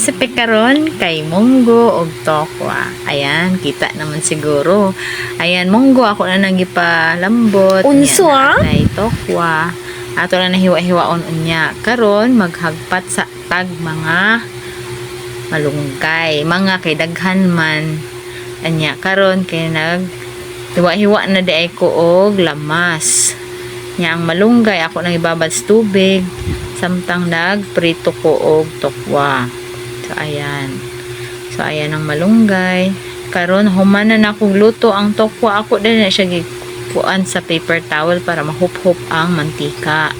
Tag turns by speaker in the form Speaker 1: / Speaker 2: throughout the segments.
Speaker 1: recipe karon kay munggo og tokwa. Ayan, kita naman siguro. Ayan, munggo ako na nang gipalambot.
Speaker 2: Unso, ah?
Speaker 1: Ay tokwa. Ato na nahiwa-hiwaon unya. Karon maghagpat sa tag mga malunggay. Mga kay daghan man. Anya karon kay nag hiwa-hiwa na di ay ko og lamas. Nya ang malunggay ako nang ibabad sa tubig samtang nagprito ko og tokwa. So ayan. So ayan ang malunggay. Karon human na akong luto ang tokwa ako din na siya gikuan sa paper towel para mahup-hup ang mantika.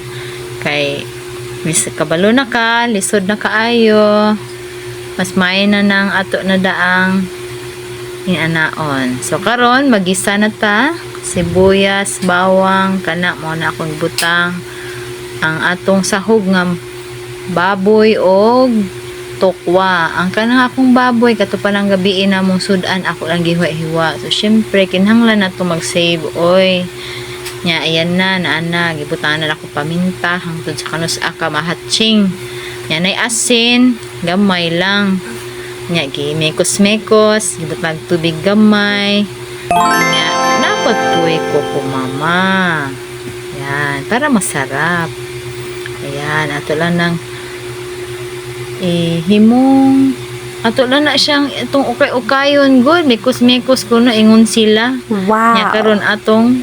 Speaker 1: Kay mis kabalo na ka, lisod na kaayo. Mas may na nang ato na daang inanaon. So karon magisa na ta sibuyas, bawang, kana mo na akong butang ang atong sahog nga baboy og tokwa. Ang kanang akong baboy kato pa lang gabi na mong sudan ako lang gihiwa-hiwa. So syempre kinahanglan na to mag-save oy. Nya ayan na naana gibutangan na ako paminta hangtod sa kanus aka mahatching. Nya nay asin, gamay lang. Nya gi mekos-mekos, gibutang tubig gamay. Nya napagpuy ko ko mama. Yan, para masarap. Ayan, ato lang ng eh, himong ato lang na siyang itong ukay-ukayon good. Mikos-mikos ko no ingon sila.
Speaker 2: Wow.
Speaker 1: nya karon atong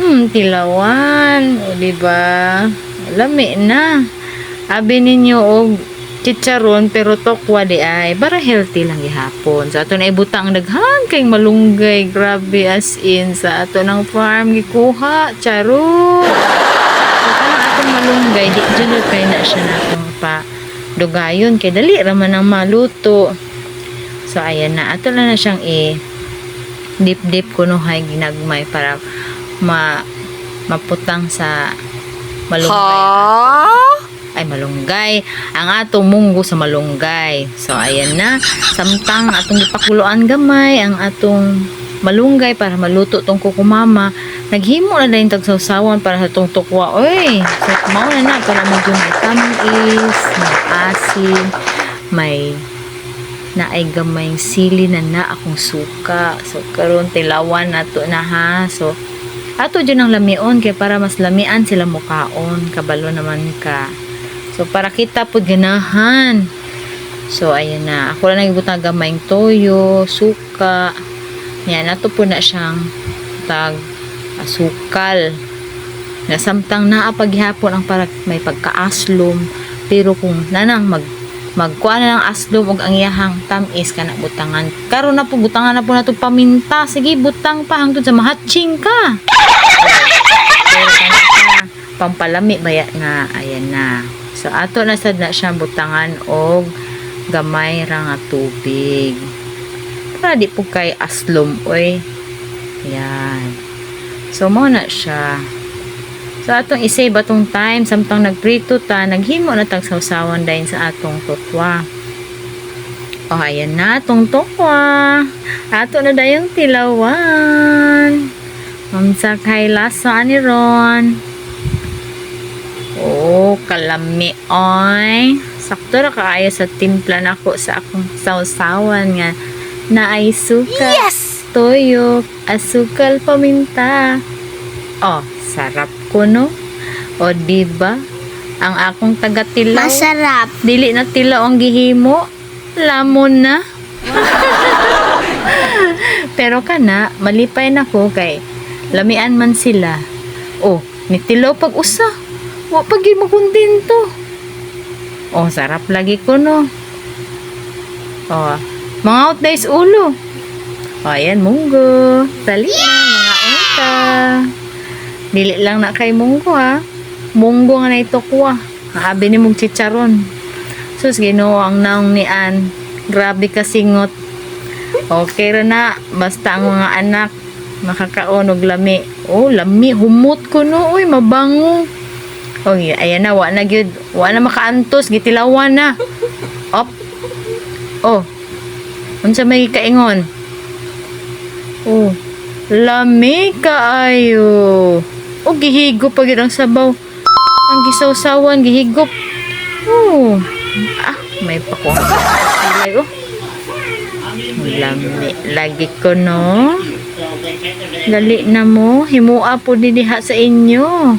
Speaker 1: hmm tilawan. O di ba lami na. Abi ninyo og chicharon pero tokwa di ay. Para healthy lang gihapon so ato na ibutang daghan kay malunggay. Grabe as in sa ato ng farm gikuha charo. So atong malunggay di dyan kay na siya na pa dugayon kay dali raman ang maluto. So ayan na. Ato na na siyang i dip dip kuno hay ginagmay para ma maputang sa malunggay.
Speaker 2: Ha?
Speaker 1: ay malunggay. Ang atong munggo sa malunggay. So ayan na. Samtang atong gipakuluan gamay ang atong malunggay para maluto tong kukumama naghimo na din tag sausawan para sa tong tukwa. Oy so mao na na para medyo may tamang is may asin may na ay gamay sili na na akong suka. So karon tilawan nato na ha? So ato dyan ang lamion kay para mas lamian sila mukaon kabalo naman ka. So para kita po ganahan. So ayan na. Ako lang nagbutang gamayng toyo suka yan ato po na siyang tag asukal. Na samtang naapaghapon ang para may pagkaaslom pero kung nanang mag magkuha na ng aslom og ang iyahang tamis kana butangan. Karon na po butangan na po nato paminta. Sige butang pa hangtod sa mahatching ka. Pero siya pampalami baya na ayan na. So ato na sad na siya butangan og gamay ra nga tubig para di po kay aslom oy yan so mo na siya So atong isave atong time samtang nagprito ta naghimo na tag sausawan dayon sa atong tokwa. O ayan na atong tokwa. Ato na dayong tilawan. Mamsa kay lasa ni Ron. Oh, kalami oy. Sakto ra kaayo sa timpla nako sa akong sausawan nga na ay suka,
Speaker 2: Yes!
Speaker 1: toyo, asukal, paminta. Oh, sarap ko no. O di ba? Ang akong taga-tilaw.
Speaker 2: Masarap.
Speaker 1: Dili na tilaw ang gihimo. Lamon na. Pero kana, malipay na ko kay lamian man sila. Oh, nitilaw pag usa. Wa pag makuntento. Oh, sarap lagi ko no. Oh, mga out days ulo. Oh, ayan, munggo. Tali na, mga unta. Dili lang na kay munggo ha. Munggo nga na ito kuha. Naabi ni mong chicharon. Sus, ginoo ang naong ni Ann. Grabe kasingot. Okay ra na. Basta ang mga anak makakaon og lami. Oh, lami. Humot ko no. Uy, mabango. Oh, yeah, ayan na. Wa na gyud. Wa na makaantos. Gitilawan na. Op. Oh. Unsa may kaingon? Oh. Lami kaayo. O gihigop pag ang sabaw. Ang gisawsawan gihigop. Oh. Ah, may pakuha. Silay, oh. Lami. Lagi ko, no? Dali na mo. Himua po di diha sa inyo.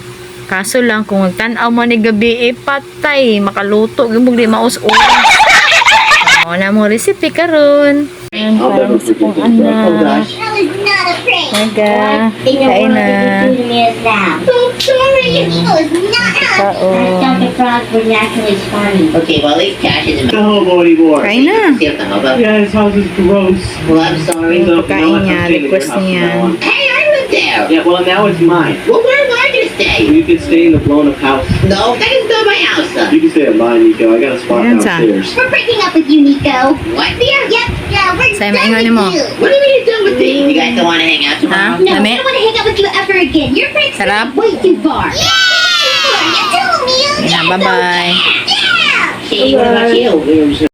Speaker 1: Kaso lang, kung magtanaw mo ni gabi, eh, patay. Makaluto. Gimog di maus Ano na mo recipe karon. Ayan, parang sa kong anak.
Speaker 2: That was not a prank.
Speaker 1: Naga,
Speaker 2: They know
Speaker 1: kain
Speaker 2: what
Speaker 1: na.
Speaker 2: to do to me is now. So sorry, your ego is not up.
Speaker 1: Kaon.
Speaker 2: Dr. Frog was naturally funny.
Speaker 3: Okay, well, at least Cash is in
Speaker 4: Not hobo anymore.
Speaker 1: Kain na.
Speaker 3: See what the hubba.
Speaker 4: Yeah, his house is gross.
Speaker 3: Well, I'm sorry.
Speaker 1: Yung
Speaker 4: So,
Speaker 1: pagkain
Speaker 4: now I'm
Speaker 1: niya,
Speaker 4: staying at your
Speaker 1: request
Speaker 4: house from
Speaker 1: niya.
Speaker 4: now on.
Speaker 3: Hey, I live there.
Speaker 4: Yeah, well, now it's mine.
Speaker 3: Well, where am I gonna stay?
Speaker 4: You can stay in the blown up house.
Speaker 3: No, that
Speaker 4: You can stay at mine, Nico. I got a spot
Speaker 1: Ayan, sa-
Speaker 4: downstairs.
Speaker 2: We're breaking up with you, Nico.
Speaker 3: What, dear?
Speaker 2: Yep, yeah, we're
Speaker 1: Say,
Speaker 2: done
Speaker 1: maingon
Speaker 2: with
Speaker 1: mo.
Speaker 2: you.
Speaker 3: What do you mean you're done with me? You guys don't want to hang out tomorrow?
Speaker 2: No? I don't want to hang out with you ever again. Your pranks
Speaker 1: Sarap?
Speaker 2: are way too far. Yeah! You told me.
Speaker 1: Ayan, bye-bye.
Speaker 2: Yeah!
Speaker 3: Hey, what about you?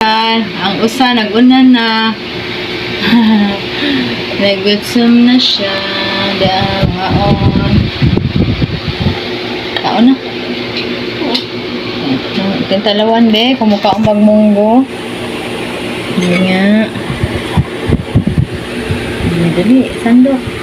Speaker 1: Ah, ang usa nag-una na. Nagutsum na siya. Dahaon. Tintalawan be, kumuka ang bagmunggo. Hindi nga. Dali, sandok.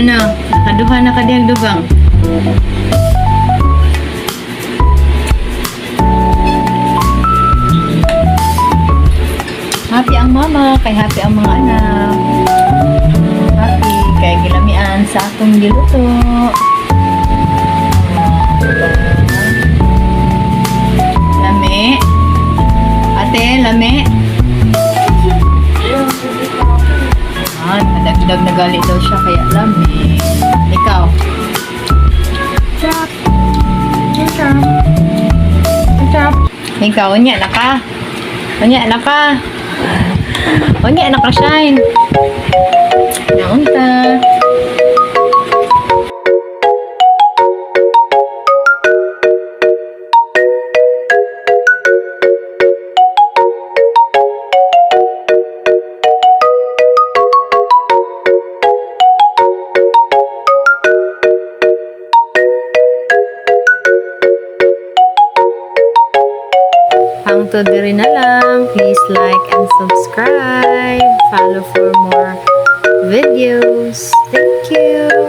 Speaker 1: Ano, nakaduha na ka diyang dugang. Happy ang mama, kay happy ang mga anak. Happy, kay gilamian sa akong giluto. Lami. Ate, lami. Ah, nadagdag na gali daw siya kaya lami. Ikaw. Chop. Chop. Chop. Ikaw, unya na ka. Unya na ka. Unya na ka, Shine. Naunta. Hang to diri na lang. Please like and subscribe. Follow for more videos. Thank you.